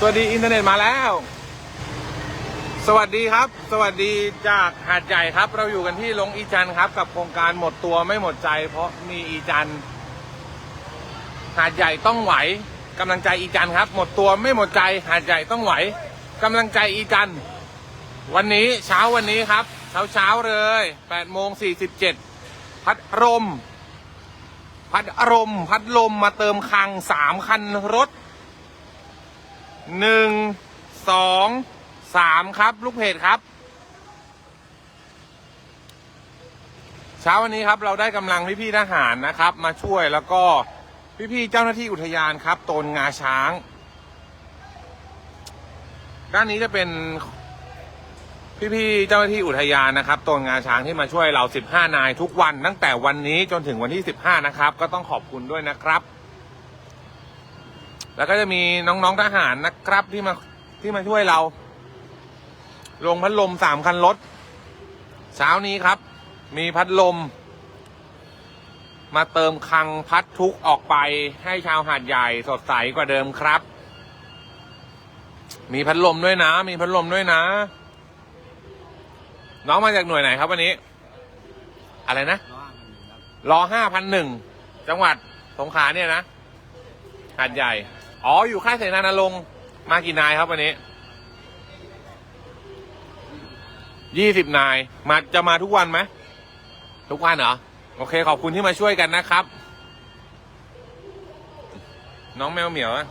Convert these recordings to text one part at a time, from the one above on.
สวัสดีอินเทอร์เน็ตมาแล้ว สวัสดีครับ สวัสดีจากหาดใหญ่ครับ เราอยู่กันที่ลงอีจันทร์ครับ กับโครงการหมดตัวไม่หมดใจ เพราะมีอีจันทร์หาดใหญ่ต้องไหวกำลังใจอีจันทร์ครับ หมดตัวไม่หมดใจ หาดใหญ่ต้องไหวกำลังใจอีจันทร์วันนี้เช้าวันนี้ครับ เช้าเช้าๆเลย8โมง47พัดลมพัดลมพัดลมมาเติมคังสามคันรถ หนึ่งสองสามครับ ลูกเพจครับ เช้าวันนี้ครับเราได้กำลังพี่ๆทหารนะครับ มาช่วยแล้วก็พี่ๆเจ้าหน้าที่อุทยานครับตนงาช้าง ด้านนี้จะเป็นพี่ๆเจ้าหน้าที่อุทยานนะครับตนงาช้างที่มาช่วยเรา 15 นายทุกวันตั้งแต่วันนี้จนถึงวันที่ 15 นะครับ ก็ต้องขอบคุณด้วยนะครับ แล้วก็จะมีน้องๆทหารนะครับที่มาที่มาช่วยเราลงพัดลมสามคันรถ เช้านี้ครับ มีพัดลม มาเติมคังพัดทุกออกไปให้ชาวหาดใหญ่สดใสกว่าเดิมครับ มีพัดลมด้วยนะ มีพัดลมด้วยนะ น้องมาจากหน่วยไหนครับวันนี้ อะไรนะรอห้าพันหนึ่งจังหวัดสงขลาเนี่ยนะหาดใหญ่ อ๋อ อยู่ค่ายเสนานารงมากี่นายครับวันนี้ยี่สิบนาย มาจะมาทุกวันไหมทุกวันเหรอ โอเค ขอบคุณที่มาช่วยกันนะครับ น้องแมวเหมียวอะ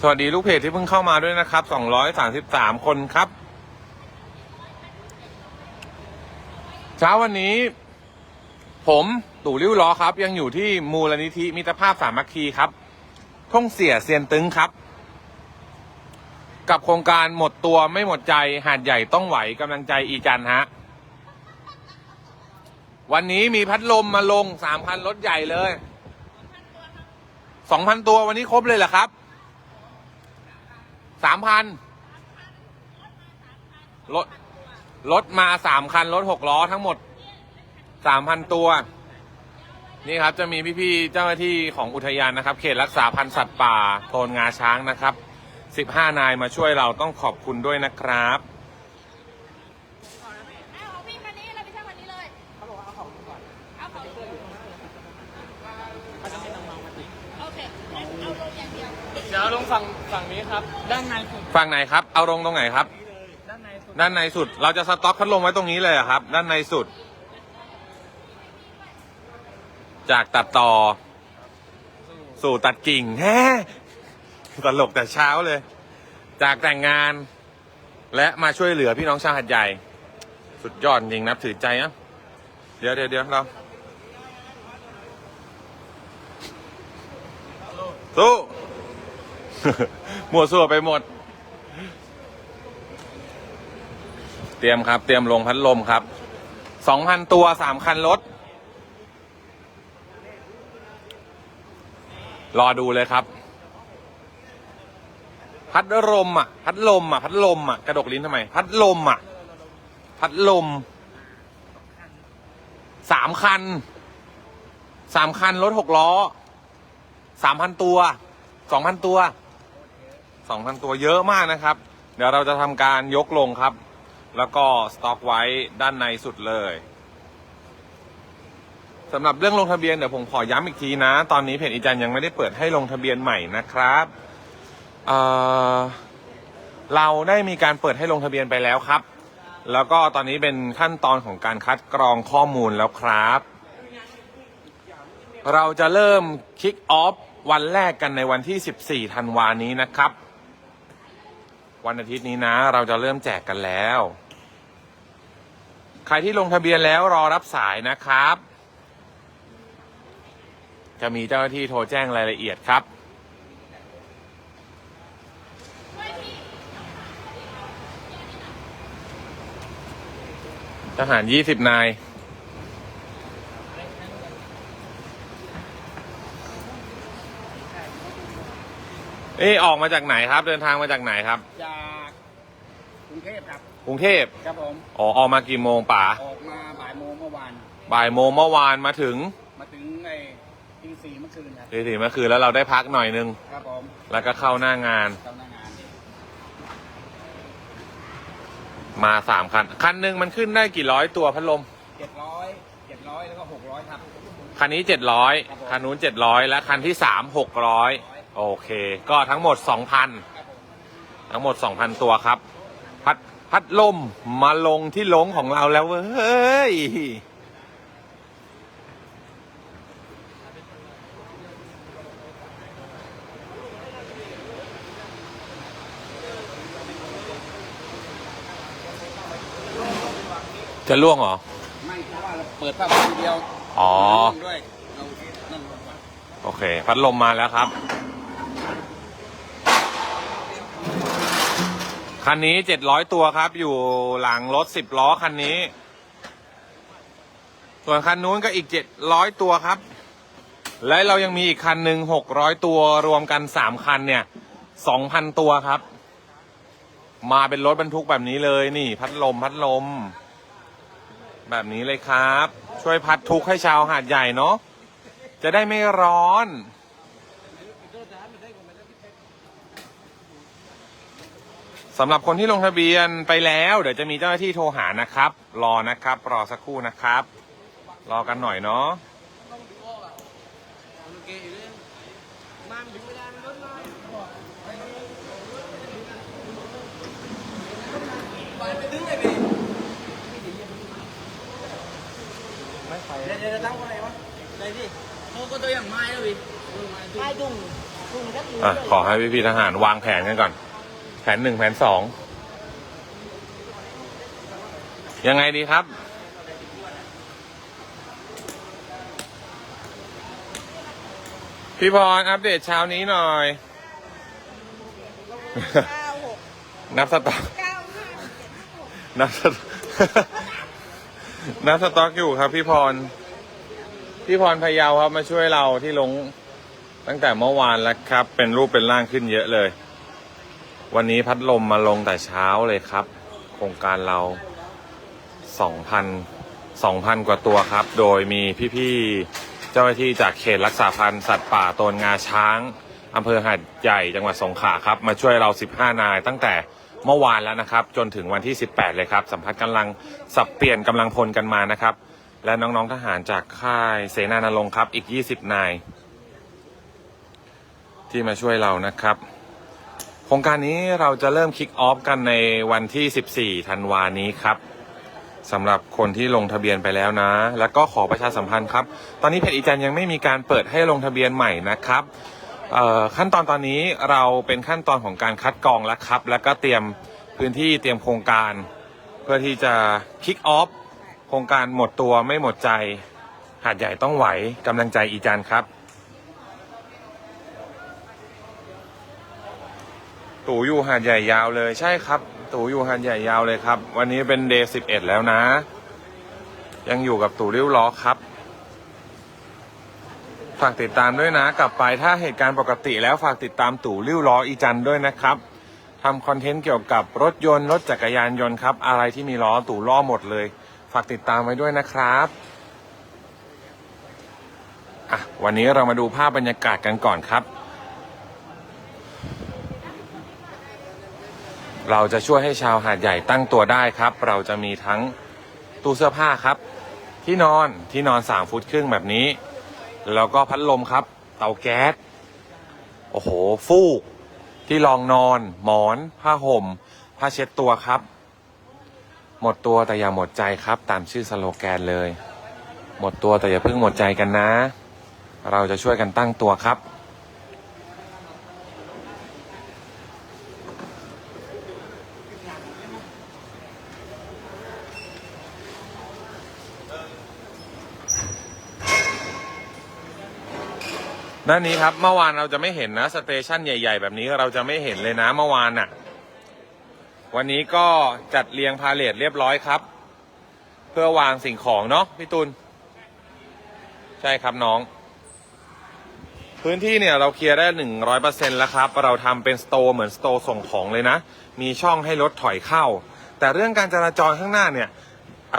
สวัสดีลูกเพจที่เพิ่งเข้ามาด้วยนะครับ 233 คนครับ เช้าวันนี้ ผมตู่ริ้วล้อครับ ยังอยู่ที่มูลนิธิมิตรภาพสามัคคีครับท่งเสียเซียนตึงครับ กับโครงการหมดตัวไม่หมดใจหาดใหญ่ต้องไหวกำลังใจอีจันฮะ วันนี้มีพัดลมมาลงสามพันรถใหญ่เลยสองพันตัววันนี้ครบเลยเหรอครับสามพันรถรถมาสามคันรถหกล้อทั้งหมด สามพันตัว นี่ครับจะมีพี่ๆเจ้าหน้าที่ของอุทยานนะครับ เขตรักษาพันธุ์สัตว์ป่าโทนงาช้างนะครับสิบห้านายมาช่วยเราต้องขอบคุณด้วยนะครับเอาของพี่มานี้เราไปเช่าวันนี้เลย เขาบอกว่าเอาของก่อนเอาของโอเคงั้นเอาลงอย่างเดียวเดี๋ยวลงฝั่งฝั่งนี้ครับ ด้านในสุดฝั่งไหนครับ เอาลงตรงไหนครับ ด้านในสุดด้านในสุดเราจะสต็อกพัดลมไว้ตรงนี้เลยเหรอครับ ด้านในสุด จากตัดต่อ สู่ตัดกิ่งแฮตลกแต่เช้าเลย จากแต่งงาน และมาช่วยเหลือพี่น้องชาวหัดใหญ่ สุดยอดจริงนับถือใจนะเดี๋ยวเดี๋ยวเดี๋ยวเราสู้หมวสั่วไปหมด เตรียมครับ เตรียมลงพัดลมครับสองพันตัวสามคันรถ รอดูเลยครับ พัดลมอะ พัดลมอะ พัดลมอะ กระดกลิ้นทำไม พัดลมอะ พัดลม สามคัน สามคันรถหกล้อ สามพันตัว สองพันตัว สองพันตัวเยอะมากนะครับ เดี๋ยวเราจะทำการยกลงครับ แล้วก็สต็อกไว้ด้านในสุดเลย สำหรับเรื่องลงทะเบียนเดี๋ยวผมขอย้ำอีกทีนะ ตอนนี้เพจอีจันยังไม่ได้เปิดให้ลงทะเบียนใหม่นะครับเเราได้มีการเปิดให้ลงทะเบียนไปแล้วครับ แล้วก็ตอนนี้เป็นขั้นตอนของการคัดกรองข้อมูลแล้วครับ เราจะเริ่มคิกออฟวันแรกกันในวันที่ 14 ธันวานี้นะครับ วันอาทิตย์นี้นะ เราจะเริ่มแจกกันแล้ว ใครที่ลงทะเบียนแล้วรอรับสายนะครับ จะมีเจ้าหน้าที่โทรแจ้งรายละเอียดครับ ทหาร20นาย เอ๊ะออกมาจากไหนครับ เดินทางมาจากไหนครับ จากกรุงเทพครับ กรุงเทพครับผม อ๋อ ออกมากี่โมงป๋าออกมาบ่ายโมงเมื่อวาน บ่ายโมงเมื่อวานมาถึงมาถึงไอ้ สี่เมื่อคืนครับตีสี่เมื่อคืนแล้วเราได้พักหน่อยนึง ครับผมแล้วก็เข้าหน้างานเจ้าหน้างานมาสามคัน คันหนึ่งมันขึ้นได้กี่ร้อยตัวพัดลม เจ็ดร้อยเจ็ดร้อยแล้วก็หกร้อยครับ คันนี้เจ็ดร้อยครับผม คันนู้นเจ็ดร้อยและคันที่สามหกร้อยโอเค ก็ทั้งหมดสองพันครับผมทั้งหมดสองพันตัวครับ พัดพัดลมมาลงที่ลงของเราแล้วเว้ย จะล่วงเหรอ ไม่เพราะว่าเราเปิดผ้าพันเดียวอ๋อด้วยเรานั่นลงมาโอเค พัดลมมาแล้วครับ คันนี้เจ็ดร้อยตัวครับ อยู่หลังรถสิบล้อคันนี้ ส่วนคันนู้นก็อีกเจ็ดร้อยตัวครับ และเรายังมีอีกคันหนึ่งหกร้อยตัวรวมกันสามคันเนี่ยสองพันตัวครับ มาเป็นรถบรรทุกแบบนี้เลยนี่ พัดลมพัดลม แบบนี้เลยครับ ช่วยพัดทุกข์ให้ชาวหาดใหญ่เนาะจะได้ไม่ร้อน สำหรับคนที่ลงทะเบียนไปแล้ว เดี๋ยวจะมีเจ้าหน้าที่โทรหานะครับ รอนะครับ รอสักครู่นะครับ รอกันหน่อยเนาะไม่ไปเดี๋ยวเดี๋ยวตั้งอะไรวะไหนดิโอ้ก็ตัวอย่างไม้แล้วพี่ไม้ดุ่งดุ่งก็ถืออะเลยขอให้พี่พี่ๆทหารวางแผนกันก่อน แผนหนึ่งแผนสองยังไงดีครับพี่พรอัปเดตเช้านี้หน่อยเก้าหกนับสต็อกเก้าห้าเจ็ดหกนับสต็อก นับสต็อกอยู่ครับ พี่พร พี่พรพะเยาครับมาช่วยเราที่ลงตั้งแต่เมื่อวานแล้วครับ เป็นรูปเป็นร่างขึ้นเยอะเลย วันนี้พัดลมมาลงแต่เช้าเลยครับ โครงการเราสองพันสองพันกว่าตัวครับ โดยมีพี่ๆเจ้าหน้าที่จากเขตรักษาพันธุ์สัตว์ป่าโตนงาช้างอำเภอหาดใหญ่จังหวัดสงขลาครับ มาช่วยเรา 15 นายตั้งแต่ เมื่อวานแล้วนะครับ จนถึงวันที่ 18 เลยครับ สัมผัสกำลังสับเปลี่ยนกำลังพลกันมานะครับ และน้องๆทหารจากค่ายเสนานรงครับอีก 20 นาย ที่มาช่วยเรานะครับ โครงการนี้เราจะเริ่มคิกออฟกันในวันที่ 14 ธันวานี้ครับสำหรับคนที่ลงทะเบียนไปแล้วนะ แล้วก็ขอประชาสัมพันธ์ครับ ตอนนี้เพจอีจันยังไม่มีการเปิดให้ลงทะเบียนใหม่นะครับ ขั้นตอนตอนนี้เราเป็นขั้นตอนของการคัดกรองแล้วครับ แล้วก็เตรียมพื้นที่เตรียมโครงการ เพื่อที่จะคิกออฟโครงการหมดตัวไม่หมดใจ หาดใหญ่ต้องไหวกำลังใจอีจันครับ ตู่อยู่หาดใหญ่ยาวเลยใช่ครับ ตู่อยู่หาดใหญ่ยาวเลยครับ วันนี้เป็นเดย์สิบเอ็ดแล้วนะ ยังอยู่กับตู่ริ้วล้อครับ ฝากติดตามด้วยนะ กลับไปถ้าเหตุการณ์ปกติแล้วฝากติดตามตู่ริ้วล้ออีจันด้วยนะครับทำคอนเทนต์เกี่ยวกับรถยนต์รถจักรยานยนต์ครับ อะไรที่มีล้อตู่ล้อหมดเลย ฝากติดตามไว้ด้วยนะครับอะวันนี้เรามาดูภาพบรรยากาศกันก่อนครับ เราจะช่วยให้ชาวหาดใหญ่ตั้งตัวได้ครับ เราจะมีทั้งตู้เสื้อผ้าครับ ที่นอนที่นอนสามฟุตครึ่งแบบนี้ แล้วก็พัดลมครับ เตาแก๊ส โอ้โห ฟูก ที่รองนอน หมอน ผ้าห่ม ผ้าเช็ดตัวครับ หมดตัวแต่อย่าหมดใจครับ ตามชื่อสโลแกนเลย หมดตัวแต่อย่าเพิ่งหมดใจกันนะ เราจะช่วยกันตั้งตัวครับ ด้านนี้ครับเมื่อวานเราจะไม่เห็นนะสเตชันใหญ่ ๆ แบบนี้เราจะไม่เห็นเลยนะเมื่อวานน่ะ วันนี้ก็จัดเรียงพาเลทเรียบร้อยครับ เพื่อวางสิ่งของเนาะพี่ตุลใช่ครับน้อง พื้นที่เนี่ยเราเคลียร์ได้หนึ่งร้อยเปอร์เซ็นแล้วครับ เราทำเป็นสโตร์เหมือนสโตร์ส่งของเลยนะ มีช่องให้รถถอยเข้า แต่เรื่องการจราจรข้างหน้าเนี่ยเ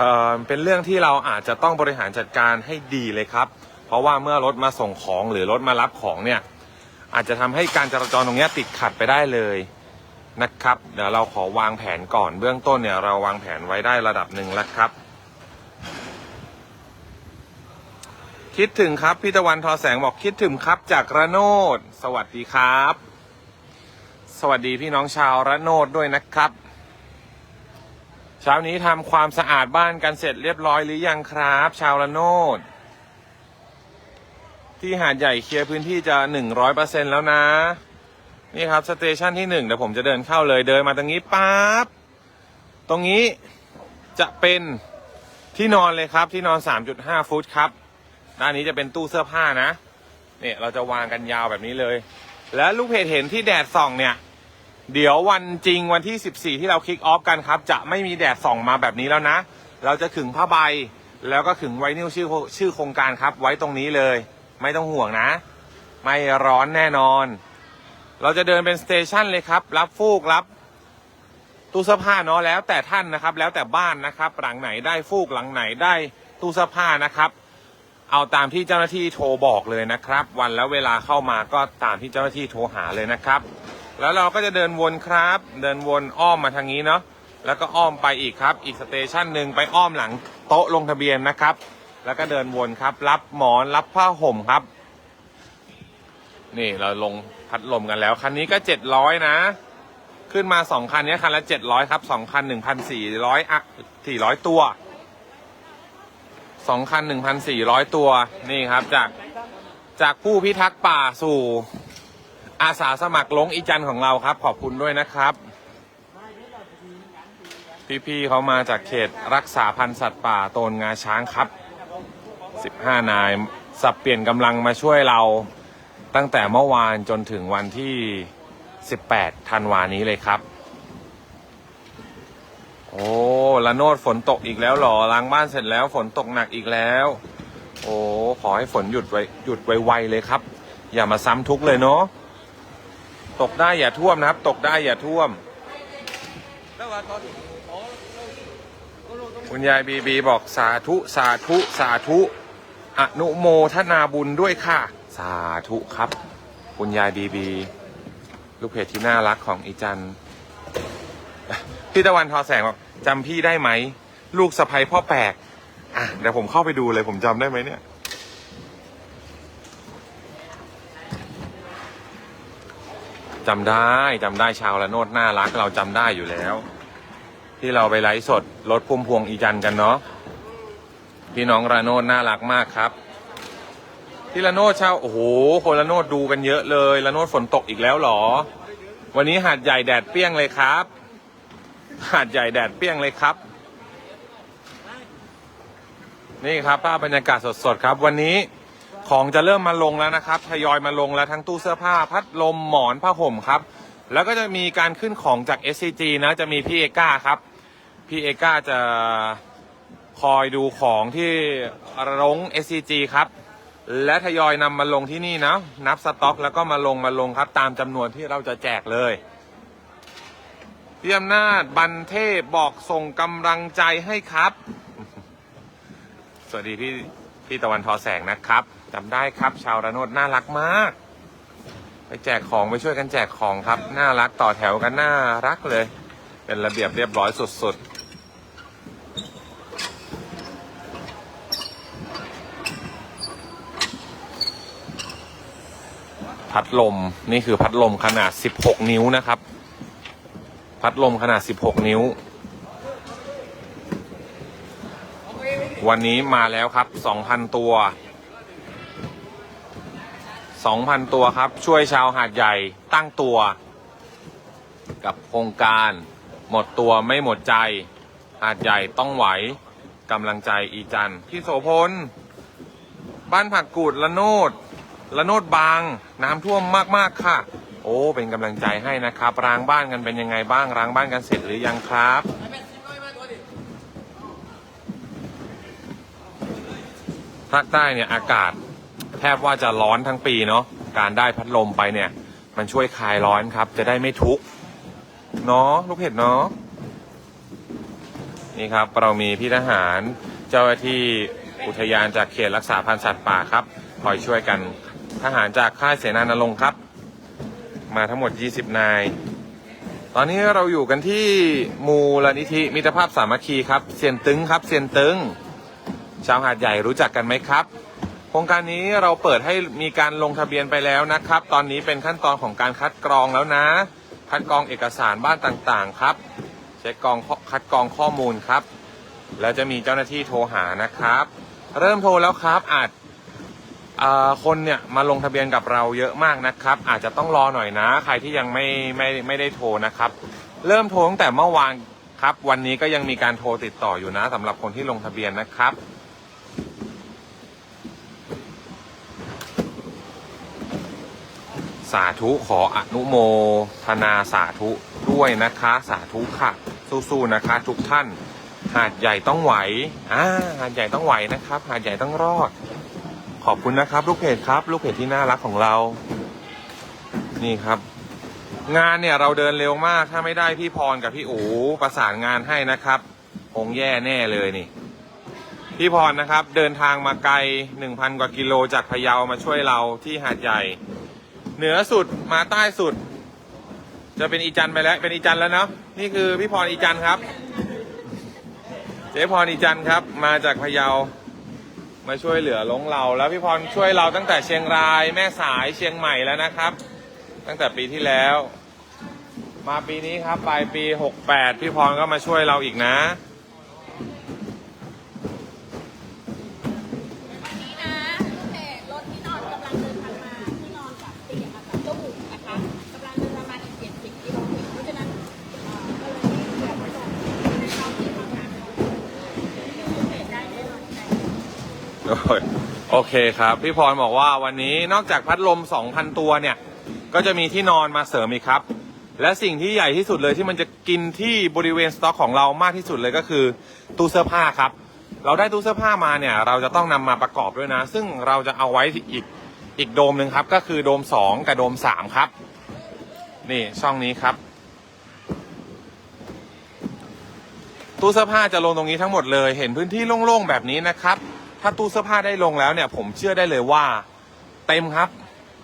เป็นเรื่องที่เราอาจจะต้องบริหารจัดการให้ดีเลยครับ เพราะว่าเมื่อรถมาส่งของหรือรถมารับของเนี่ย อาจจะทำให้การจราจรตรงนี้ติดขัดไปได้เลยนะครับ เดี๋ยวเราขอวางแผนก่อนเบื้องต้นเนี่ยเราวางแผนไว้ได้ระดับหนึ่งแล้วครับ คิดถึงครับพี่ตะวันทอแสงบอกคิดถึงครับจากระโนดสวัสดีครับ สวัสดีพี่น้องชาวระโนดด้วยนะครับเช้านี้ทำความสะอาดบ้านกันเสร็จเรียบร้อยหรือยังครับ ชาวระโนด ที่หาดใหญ่เคลียร์พื้นที่จะหนึ่งร้อยเปอร์เซ็นแล้วนะ นี่ครับสเตชันที่หนึ่งเดี๋ยวผมจะเดินเข้าเลยเดินมาตรงนี้ปั๊บตรงนี้จะเป็นที่นอนเลยครับที่นอน 3.5 ฟุตครับ ด้านนี้จะเป็นตู้เสื้อผ้านะ เนี่ยเราจะวางกันยาวแบบนี้เลย และลูกเพจเห็นที่แดดส่องเนี่ย เดี๋ยววันจริงวันที่ 14 ที่เราคิกออฟกันครับ จะไม่มีแดดส่องมาแบบนี้แล้วนะ เราจะขึงผ้าใบ แล้วก็ขึงไว้นิ้วชื่อชื่อโครงการครับ ไว้ตรงนี้เลย ไม่ต้องห่วงนะ ไม่ร้อนแน่นอน เราจะเดินเป็นสเตชันเลยครับ รับฟูกรับตู้เสื้อผ้าเนาะแล้วแต่ท่านนะครับ แล้วแต่บ้านนะครับ หลังไหนได้ฟูกหลังไหนได้ตู้เสื้อผ้านะครับ เอาตามที่เจ้าหน้าที่โทรบอกเลยนะครับ วันและเวลาเข้ามาก็ตามที่เจ้าหน้าที่โทรหาเลยนะครับ แล้วเราก็จะเดินวนครับ เดินวนอ้อมมาทางนี้เนาะแล้วก็อ้อมไปอีกครับ อีกสเตชันหนึ่งไปอ้อมหลังโต๊ะลงทะเบียนนะครับ แล้วก็เดินวนครับ รับหมอนรับผ้าห่มครับ นี่เราลงพัดลมกันแล้ว คันนี้ก็เจ็ดร้อยนะ ขึ้นมาสองคันนี้คันละเจ็ดร้อยครับสองคันหนึ่งพันสี่ร้อยอะสี่ร้อยตัวสองคันหนึ่งพันสี่ร้อยตัวนี่ครับ จากจากผู้พิทักษ์ป่าสู่ อาสาสมัครลงอีจันของเราครับ ขอบคุณด้วยนะครับ พี่ๆเขามาจากเขตรักษาพันธุ์สัตว์ป่าโตนงาช้างครับ 15 นาย สับเปลี่ยนกำลังมาช่วยเราตั้งแต่เมื่อวานจนถึงวันที่ 18 ธันวานี้เลยครับ โอ้ละโนดฝนตกอีกแล้วหรอล้างบ้านเสร็จแล้วฝนตกหนักอีกแล้ว โอ้ขอให้ฝนหยุดไวหยุดไวๆเลยครับ อย่ามาซ้ำทุกเลยเนาะตกได้อย่าท่วมนะครับ ตกได้อย่าท่วมคุณยายบีบีบอกสาธุสาธุสาธุ อนุโมทนาบุญด้วยค่ะ สาธุครับ คุณยายบีบี ลูกเพจที่น่ารักของอีจันพี่ตะวันทอแสงบอกจำพี่ได้ไหม ลูกสะใภ้พ่อแปลกอะเดี๋ยวผมเข้าไปดูเลยผมจำได้ไหมเนี่ย จำได้จำได้ชาวละโนดน่ารักเราจำได้อยู่แล้ว ที่เราไปไลฟ์สดรถพุ่มพวงอีจันกันเนาะ พี่น้องระโนดน่ารักมากครับที่ระโนดเช่าโอ้โหคนระโนดดูกันเยอะเลยระโนดฝนตกอีกแล้วเหรอ วันนี้หาดใหญ่แดดเปรี้ยงเลยครับ หาดใหญ่แดดเปรี้ยงเลยครับ นี่ครับภาพบรรยากาศสดๆครับ วันนี้ของจะเริ่มมาลงแล้วนะครับทยอยมาลงแล้วทั้งตู้เสื้อผ้าพัดลมหมอนผ้าห่มครับ แล้วก็จะมีการขึ้นของจาก SCG นะจะมีพี่เอก้าครับพี่เอก้าจะ คอยดูของที่ลง SCG ครับ และทยอยนำมาลงที่นี่นะ นับสต็อกแล้วก็มาลงมาลงครับ ตามจำนวนที่เราจะแจกเลยพี่อำนาจบันเทพบอกส่งกำลังใจให้ครับ สวัสดีพี่พี่ตะวันทอแสงนะครับจำได้ครับ ชาวระโนดน่ารักมาก ไปแจกของไปช่วยกันแจกของครับ น่ารักต่อแถวกันน่ารักเลย เป็นระเบียบเรียบร้อยสุดๆ พัดลมนี่คือพัดลมขนาด 16 นิ้วนะครับ พัดลมขนาด 16 นิ้ว วันนี้มาแล้วครับ 2,000 ตัว 2,000 ตัวครับ ช่วยชาวหาดใหญ่ตั้งตัว กับโครงการ หมดตัวไม่หมดใจ หาดใหญ่ต้องไหวกำลังใจอีจันพี่โสพลบ้านผักกูดละโนด ละโนดบาง น้ำท่วมมากๆค่ะ โอ้เป็นกำลังใจให้นะครับรางบ้านกันเป็นยังไงบ้างรางบ้านกันเสร็จหรือยังครับภาคใต้เนี่ยอากาศแทบว่าจะร้อนทั้งปีเนาะการได้พัดลมไปเนี่ย มันช่วยคลายร้อนครับ จะได้ไม่ทุกข์เนาะลูกเห็ดเนาะนี่ครับเรามีพี่ทหารเจ้าหน้าที่อุทยานจากเขตรักษาพันธุ์สัตว์ป่าครับคอยช่วยกัน ทหารจากค่ายเสนานรงค์ครับ มาทั้งหมด 20 นาย ตอนนี้เราอยู่กันที่มูลนิธิมิตรภาพสามัคคีครับเซียนตึงครับเซียนตึง ชาวหาดใหญ่รู้จักกันไหมครับ โครงการนี้เราเปิดให้มีการลงทะเบียนไปแล้วนะครับ ตอนนี้เป็นขั้นตอนของการคัดกรองแล้วนะ คัดกรองเอกสารบ้านต่างๆครับเช็คกรองคัดกรองข้อมูลครับ แล้วจะมีเจ้าหน้าที่โทรหานะครับ เริ่มโทรแล้วครับอาจ คนเนี่ยมาลงทะเบียนกับเราเยอะมากนะครับ อาจจะต้องรอหน่อยนะ ใครที่ยังไม่ไม่ไม่ได้โทรนะครับ เริ่มโทรตั้งแต่เมื่อวานครับ วันนี้ก็ยังมีการโทรติดต่ออยู่นะสำหรับคนที่ลงทะเบียนนะครับสาธุขออนุโมทนาสาธุด้วยนะคะ สาธุค่ะ สู้ๆนะคะ ทุกท่าน หาดใหญ่ต้องไหวอ่าหาดใหญ่ต้องไหวนะครับ หาดใหญ่ต้องรอด ขอบคุณนะครับ ลูกเพจครับ ลูกเพจที่น่ารักของเรา นี่ครับ งานเนี่ยเราเดินเร็วมากถ้าไม่ได้พี่พรกับพี่อูประสานงานให้นะครับคงแย่แน่เลยนี่ พี่พรนะครับ เดินทางมาไกล 1,000 กว่ากิโลจากพะเยามาช่วยเราที่หาดใหญ่ เหนือสุดมาใต้สุด จะเป็นอีจันไปแล้ว เป็นอีจันแล้วเนาะนี่คือพี่พรอีจันครับ เจ๊พรอีจันครับ มาจากพะเยา มาช่วยเหลือลงเราแล้วพี่พรช่วยเราตั้งแต่เชียงราย แม่สายเชียงใหม่แล้วนะครับ ตั้งแต่ปีที่แล้ว มาปีนี้ครับปลายปี 68 พี่พรก็มาช่วยเราอีกนะ วันนี้นะลูกเพจรถที่นอนกำลังเดินทางมาที่นอนกับเตียงกับตู้นะคะกำลังเดินทางมาอีกเจ็ดสิบกิโลเมตรเพราะฉะนั้นเอ่อก็เลยเผื่อมาส่งในท้องที่ทำงานเราลูกเพจได้แน่นอนใจ โอ้ยโอ เคครับ พี่พรบอกว่าวันนี้นอกจากพัดลม 2,000 ตัวเนี่ย ก็จะมีที่นอนมาเสริมอีกครับ และสิ่งที่ใหญ่ที่สุดเลยที่มันจะกินที่บริเวณสต็อกของเรามากที่สุดเลยก็คือตู้เสื้อผ้าครับ เราได้ตู้เสื้อผ้ามาเนี่ย เราจะต้องนำมาประกอบด้วยนะ ซึ่งเราจะเอาไว้อีกอีกโดมหนึ่งครับ ก็คือโดม 2 กับโดม 3 ครับ นี่ช่องนี้ครับตู้เสื้อผ้าจะลงตรงนี้ทั้งหมดเลย เห็นพื้นที่โล่งๆแบบนี้นะครับ ถ้าตู้เสื้อผ้าได้ลงแล้วเนี่ย ผมเชื่อได้เลยว่า เต็มครับ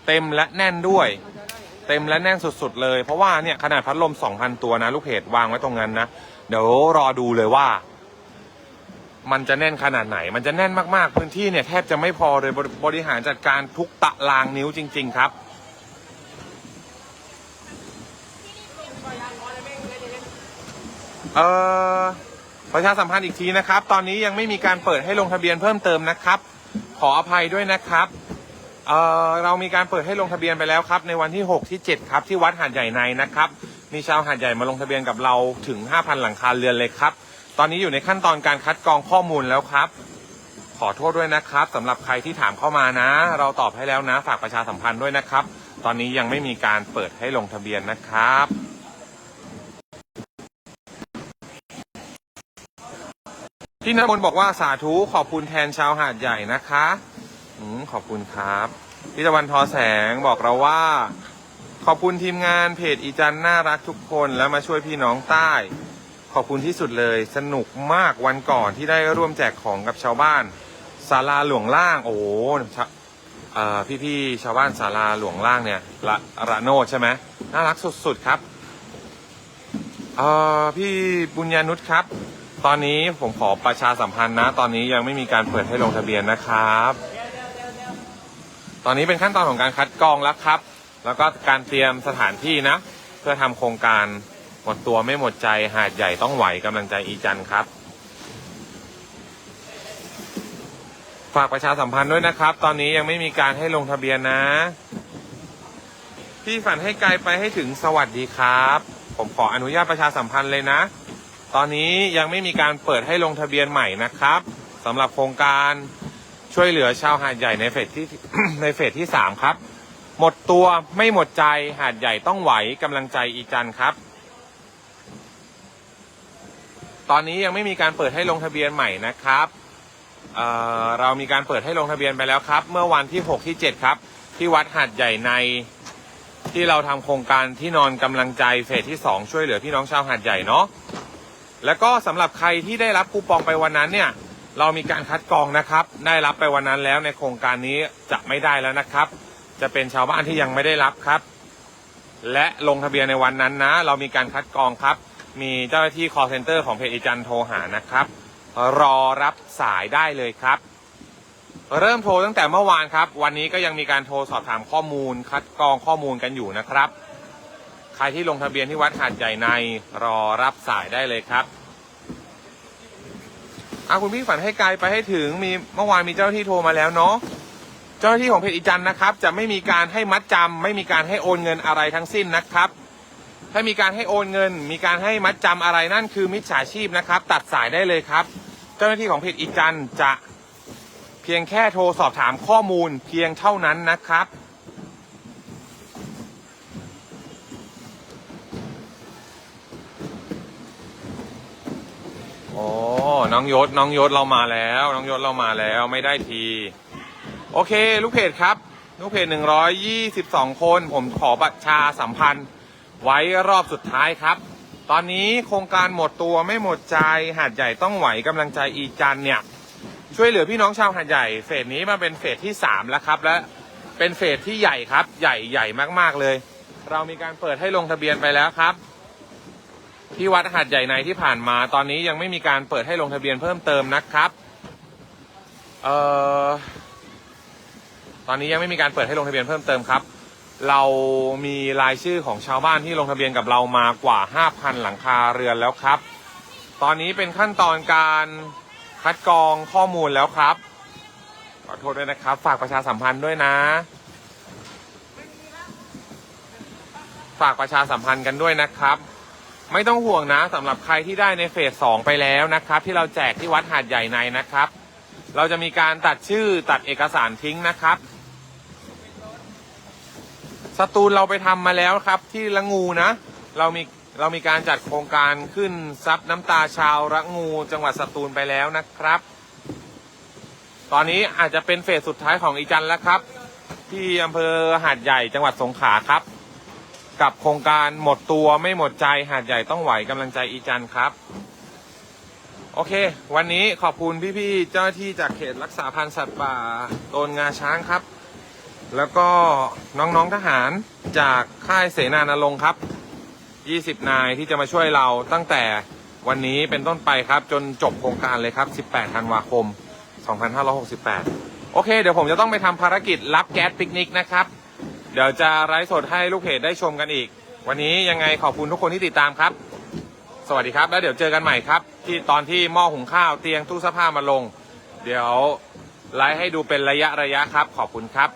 เต็มและแน่นด้วย เต็มและแน่นสุดๆ เลย เพราะว่าเนี่ยขนาดพัดลม 2,000 ตัวนะ ลูกเพจวางไว้ตรงนั้นนะเดี๋ยวรอดูเลยว่า มันจะแน่นขนาดไหน มันจะแน่นมากๆ พื้นที่เนี่ยแทบจะไม่พอเลยบริบริหารจัดการทุกตะลางนิ้วจริง ๆ ครับเอ่อ ประชาสัมพันธ์อีกทีนะครับ ตอนนี้ยังไม่มีการเปิดให้ลงทะเบียนเพิ่มเติมนะครับ ขออภัยด้วยนะครับเอ่อเรามีการเปิดให้ลงทะเบียนไปแล้วครับ ในวันที่ 6 ที่ 7 ครับ ที่วัดหาดใหญ่ในนะครับ มีชาวหาดใหญ่มาลงทะเบียนกับเราถึง 5,000 หลังคาเรือนเลยครับ ตอนนี้อยู่ในขั้นตอนการคัดกรองข้อมูลแล้วครับ ขอโทษด้วยนะครับสำหรับใครที่ถามเข้ามานะ เราตอบให้แล้วนะ ฝากประชาสัมพันธ์ด้วยนะครับ ตอนนี้ยังไม่มีการเปิดให้ลงทะเบียนนะครับ ที่นมนบอกว่าสาธุขอบคุณแทนชาวหาดใหญ่นะคะอืมขอบคุณครับพี่ตะวันทอแสงบอกเราว่า ขอบคุณทีมงานเพจอีจันน่ารักทุกคนแล้วมาช่วยพี่น้องใต้ ขอบคุณที่สุดเลย สนุกมากวันก่อนที่ได้ร่วมแจกของกับชาวบ้านศาลาหลวงล่าง โอ้โหชะเอ่อพี่ๆชาวบ้านศาลาหลวงล่างเนี่ยละระโนดใช่ไหมน่ารักสุดๆครับเอ่อพี่บุญญานุชครับ ตอนนี้ผมขอประชาสัมพันธ์นะ ตอนนี้ยังไม่มีการเปิดให้ลงทะเบียนนะครับ ตอนนี้เป็นขั้นตอนของการคัดกรองแล้วครับ แล้วก็การเตรียมสถานที่นะ เพื่อทำโครงการหมดตัวไม่หมดใจหาดใหญ่ต้องไหวกำลังใจอีจันครับ ฝากประชาสัมพันธ์ด้วยนะครับ ตอนนี้ยังไม่มีการให้ลงทะเบียนนะ พี่ฝันให้ไกลไปให้ถึงสวัสดีครับ ผมขออนุญาตประชาสัมพันธ์เลยนะ ตอนนี้ยังไม่มีการเปิดให้ลงทะเบียนใหม่นะครับสำหรับโครงการช่วยเหลือชาวหาดใหญ่ในเฟสที่ในเฟสที่สามครับ หมดตัวไม่หมดใจหาดใหญ่ต้องไหวกำลังใจอีจันครับ ตอนนี้ยังไม่มีการเปิดให้ลงทะเบียนใหม่นะครับเเรามีการเปิดให้ลงทะเบียนไปแล้วครับ เมื่อวันที่ 6 ที่ 7 ครับ ที่วัดหาดใหญ่ในที่เราทำโครงการที่นอนกำลังใจเฟสที่ 2 ช่วยเหลือพี่น้องชาวหาดใหญ่เนาะ แล้วก็สำหรับใครที่ได้รับคูปองไปวันนั้นเนี่ยเรามีการคัดกรองนะครับ ได้รับไปวันนั้นแล้วในโครงการนี้จะไม่ได้แล้วนะครับ จะเป็นชาวบ้านที่ยังไม่ได้รับครับ และลงทะเบียนในวันนั้นนะ เรามีการคัดกรองครับ มีเจ้าหน้าที่ call center ของเพจอีจันโทรหานะครับ รอรับสายได้เลยครับ เริ่มโทรตั้งแต่เมื่อวานครับ วันนี้ก็ยังมีการโทรสอบถามข้อมูล คัดกรองข้อมูลกันอยู่นะครับ ใครที่ลงทะเบียนที่วัดหาดใหญ่ในรอรับสายได้เลยครับอาคุณพี่ฝันให้ไกลไปให้ถึงมีเมื่อวานมีเจ้าหน้าที่โทรมาแล้วเนาะเจ้าหน้าที่ของเพจอีจันนะครับ จะไม่มีการให้มัดจำไม่มีการให้โอนเงินอะไรทั้งสิ้นนะครับ ถ้ามีการให้โอนเงิน มีการให้มัดจำอะไรนั่นคือมิจฉาชีพนะครับ ตัดสายได้เลยครับ เจ้าหน้าที่ของเพจอีจันจะเพียงแค่โทรสอบถามข้อมูลเพียงเท่านั้นนะครับ น้องยศน้องยศเรามาแล้ว น้องยศเรามาแล้วไม่ได้ที โอเค ลูกเพจครับ ลูกเพจหนึ่งร้อยยี่สิบสองคน ผมขอบัตรชาสัมพันธ์ ไว้รอบสุดท้ายครับ ตอนนี้โครงการหมดตัวไม่หมดใจหาดใหญ่ต้องไหวกำลังใจอีจันเนี่ย ช่วยเหลือพี่น้องชาวหาดใหญ่เฟสนี้มาเป็นเฟสที่สามแล้วครับและเป็นเฟสที่ใหญ่ครับ ใหญ่ใหญ่มากๆเลย เรามีการเปิดให้ลงทะเบียนไปแล้วครับ ที่วัดหาดใหญ่ในที่ผ่านมา ตอนนี้ยังไม่มีการเปิดให้ลงทะเบียนเพิ่มเติมนะครับเอ่อตอนนี้ยังไม่มีการเปิดให้ลงทะเบียนเพิ่มเติมครับ เรามีรายชื่อของชาวบ้านที่ลงทะเบียนกับเรามากว่า 5,000 หลังคาเรือนแล้วครับ ตอนนี้เป็นขั้นตอนการคัดกรองข้อมูลแล้วครับ ขอโทษด้วยนะครับ ฝากประชาสัมพันธ์ด้วยนะ ฝากประชาสัมพันธ์กันด้วยนะครับ ไม่ต้องห่วงนะสำหรับใครที่ได้ในเฟสสองไปแล้วนะครับ ที่เราแจกที่วัดหาดใหญ่ในนะครับ เราจะมีการตัดชื่อตัดเอกสารทิ้งนะครับสตูลเราไปทำมาแล้วครับ ที่ละงูนะ เรามีเรามีการจัดโครงการขึ้นซับน้ำตาชาวระงูจังหวัดสตูลไปแล้วนะครับ ตอนนี้อาจจะเป็นเฟสสุดท้ายของอีจันแล้วครับ ที่อำเภอหาดใหญ่จังหวัดสงขลาครับ กับโครงการหมดตัวไม่หมดใจหาดใหญ่ต้องไหวกำลังใจอีจันครับ โอเค วันนี้ขอบคุณพี่ๆเจ้าหน้าที่จากเขตรักษาพันธุ์สัตว์ป่าโตนงาช้างครับ แล้วก็น้องๆทหารจากค่ายเสนานรงครับ 20 นายที่จะมาช่วยเราตั้งแต่วันนี้เป็นต้นไปครับ จนจบโครงการเลยครับ 18 ธันวาคม 2568 โอเค เดี๋ยวผมจะต้องไปทำภารกิจรับแก๊สปิกนิกนะครับ ดี๋ยวจะไลฟ์สดให้ลูกเพจได้ชมกันอีก วันนี้ยังไงขอบคุณทุกคนที่ติดตามครับ สวัสดีครับ แล้วเดี๋ยวเจอกันใหม่ครับ ที่ตอนที่หม้อหุงข้าวเตียงตู้เสื้อผ้ามาลง เดี๋ยวไลฟ์ให้ดูเป็นระยะระยะครับ ขอบคุณครับ